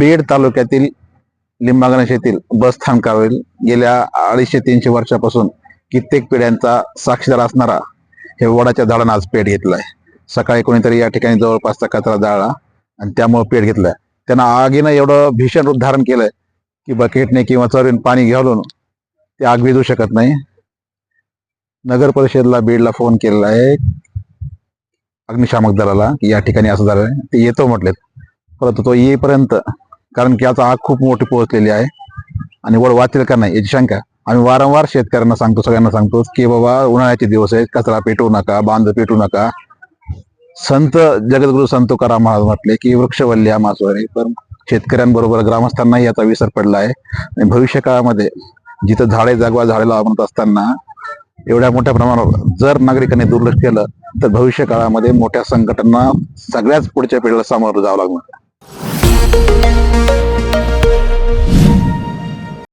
बीड तालुक्यातील लिंबागणेश येथील बस स्थानकावरील गेल्या अडीचशे तीनशे वर्षापासून कित्येक पिढ्यांचा साक्षीदार असणारा हे वडाच्या झाडानं आज पेट घेतलाय. सकाळी कोणीतरी या ठिकाणी जवळपासचा कचरा जाळला आणि त्यामुळे पेट घेतलाय. त्यांना आगीनं एवढं भीषण रूप धारण केलंय की बकेटने किंवा चरून पाणी घालून ते आग विझू शकत नाही. नगर परिषदला बीडला फोन केलेला आहे अग्निशामक दलाला की या ठिकाणी असं झालंय. ते येतो म्हटलेत. परंतु तो येईपर्यंत कारण की आता आग खूप मोठी पोहोचलेली आहे. आणि वर वाचेल का नाही याची शंका. आम्ही वारंवार शेतकऱ्यांना सांगतो सगळ्यांना सांगतो की बाबा उन्हाळ्याचे दिवस आहेत कचरा पेटवू नका बांध पेटू नका. संत जगद्गुरु संत तुकाराम महाराज म्हटले की वृक्षवल्ल्या मासवरे पण शेतकऱ्यांबरोबर ग्रामस्थांनाही याचा विसर पडला आहे. आणि भविष्य काळामध्ये जिथं झाडे जागवा झाडे लावा म्हणत असताना एवढ्या मोठ्या प्रमाणावर जर नागरिकांनी दुर्लक्ष केलं तर भविष्य काळामध्ये मोठ्या संकटांना सगळ्याच पुढच्या पिढीला सामोरं जावं लागणार.